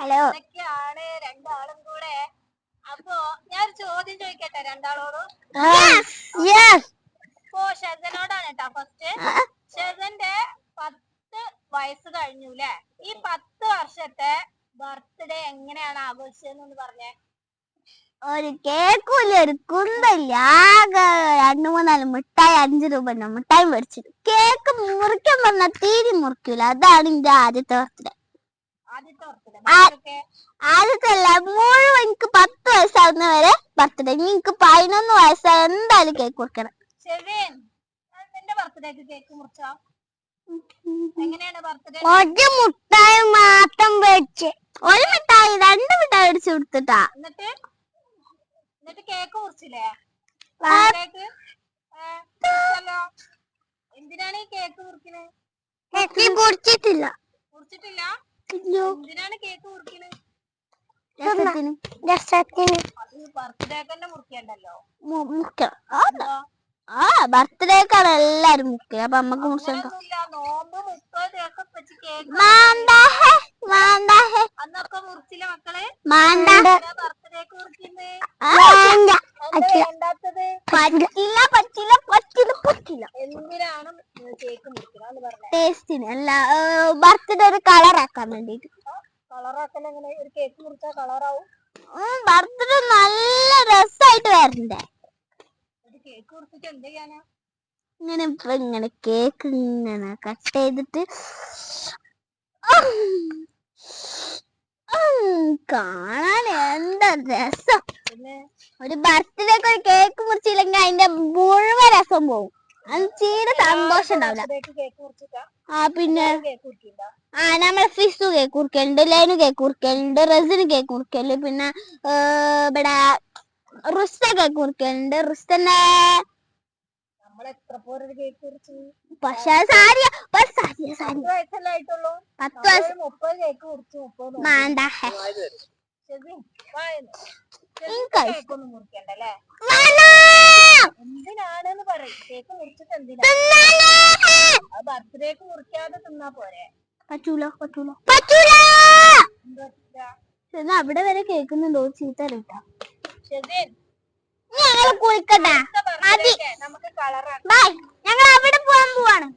Hello. ഇതൊക്കെയാണ് രണ്ടാളും കൂടെ? അപ്പോ ഞാൻ ഒരു ചോദ്യം ചോദിക്കട്ടെ രണ്ടാളോടും? ഇപ്പോ ഷെസനോടാണ് കേട്ടോ ഫസ്റ്റ് ഷെസന്റെ പത്ത് വയസ്സ് കഴിഞ്ഞു ല്ലേ? ഈ പത്ത് വർഷത്തെ ബർത്ത്ഡേ എങ്ങനെയാണ് ആഘോഷിച്ചതെന്ന് പറഞ്ഞേ. ഒരു കേക്കൂല ഒരു കുന്തല്ല ആകെ രണ്ടു മൂന്നാൽ മിഠായി അഞ്ചു രൂപ മിഠായി മേടിച്ചിട്ട് കേക്ക് മുറിക്കാൻ പറഞ്ഞാൽ തീരെ മുറിക്കൂല. അതാണ് എന്റെ ആദ്യത്തെ ബർത്ത്ഡേ ആദ്യത്തെ ബർത്ത്ഡേ ആ. ബാക്കിയൊക്കെ ആദ്യത്തെ അല്ല മുഴുവൻ എനിക്ക് പത്ത് വയസ്സാവുന്ന വരെ ബർത്ത്ഡേ എനിക്ക് പതിനൊന്ന് വയസ്സായ എന്തായാലും കേക്ക് കൊടുക്കണം. ഒരു മുട്ടായി മാത്രം മേടിച്ച് ഒരു മിഠായി രണ്ട് മിഠായി മേടിച്ചു കൊടുത്തിട്ടാ. എന്നിട്ട്? എന്നിട്ട് കേക്ക് മുറിച്ചില്ലേ. എന്തിനാണ് ഈ കേക്ക് മുറിക്കണത് കേക്ക് മുറിച്ചിട്ടില്ല. മുറിച്ചിട്ടില്ല? എന്തിനാണ് കേക്ക് മുറിക്കണത് രസത്തിന്. രസത്തിന്. അത് ബർത്ത്ഡേക്ക് തന്നെ മുറിക്കണ്ടല്ലോ മുറിക്കണം? ആ ബർത്ത്ഡേക്കാണ് എല്ലാരും മുക്കുക അപ്പൊ അമ്മയ്ക്ക് മുറിച്ചെടുക്കാം നോമ്പ് മുപ്പത് ദിവസം വെച്ച് കേക്ക് മാണ്ടാഹേ മാണ്ടാഹേ അന്നൊക്കെ മുറിച്ചില്ല മക്കളെ? മാണ്ടാ ബർത്ത്ഡേക്ക് മുറിക്കുന്നത് പറ്റില്ല പറ്റില്ല പറ്റില്ല എന്തിനാണ് കേക്ക് മുറിക്കണം എന്ന് പറഞ്ഞത് ടേസ്റ്റിന് അല്ല ബർത്ത്ഡേ ഒരു കളർ ആക്കാൻ വേണ്ടിട്ട്. കളറാക്കൽ എങ്ങനെ ഒരു കേക്ക് മുറിച്ചാൽ കളറാവും ബർത്ത്ഡേ നല്ല രസമായിട്ട് വരണ്ടേ. കേക്ക് മുറിച്ചിട്ട് എന്ത് ചെയ്യാനാ? ഇങ്ങനെ ഇപ്പൊ ഇങ്ങനെ കേക്ക് ഇങ്ങനെ കട്ട് ചെയ്തിട്ട്. കാണാൻ എന്താ രസം. ഒരു ബർത്ത്ഡേക്ക് ഒരു കേക്ക് മുറിച്ചില്ലെങ്കിൽ അതിന്റെ മുഴുവൻ രസം പോകും അത് തീരെ സന്തോഷം ഉണ്ടാവില്ല ആ പിന്നെ ആ നമ്മളെ ഫിസു കേക്ക് കുറിക്കലുണ്ട് ലൈനു കേക്ക് കുറിക്കലുണ്ട് റസിന് കേക്ക് കുറിക്കൽ പിന്നെ ഇവിടെ റുസ്ത കേക്ക് കുറിക്കലുണ്ട് മുറിച്ചു പക്ഷെ സാരിയ സാരിയ സാരി പത്ത് വയസ്സല്ലേ വേണ്ട നമ്മൾ വയസ്സ് ഒരു മുപ്പത് കേക്ക് മുറിച്ചു മുപ്പത് നോമ്പ്. മാണ്ട ശരി, വായെന്ന്. ശരി, എനിക്ക് കേക്ക് ഒന്നും മുറിക്കണ്ടല്ലേ എന്തിനാണെന്ന് പറയും കേക്ക് മുറിച്ചിട്ട് എന്തിനാ? അത് ബർത്ത്ഡേക്ക് മുറിക്കാതെ തിന്നാ പോരെ. പറ്റൂല പറ്റൂല. പറ്റൂല! എന്താ എന്നാ അവിടെ വരെ കേൾക്കുന്നുണ്ടോ ചീത്ത കേട്ടാ. ഞങ്ങൾ കുളിക്കട്ടെ. നമുക്ക് കളറാക്കാം. ബൈ. ഞങ്ങൾ അവിടെ പോകാൻ പോവാണ്.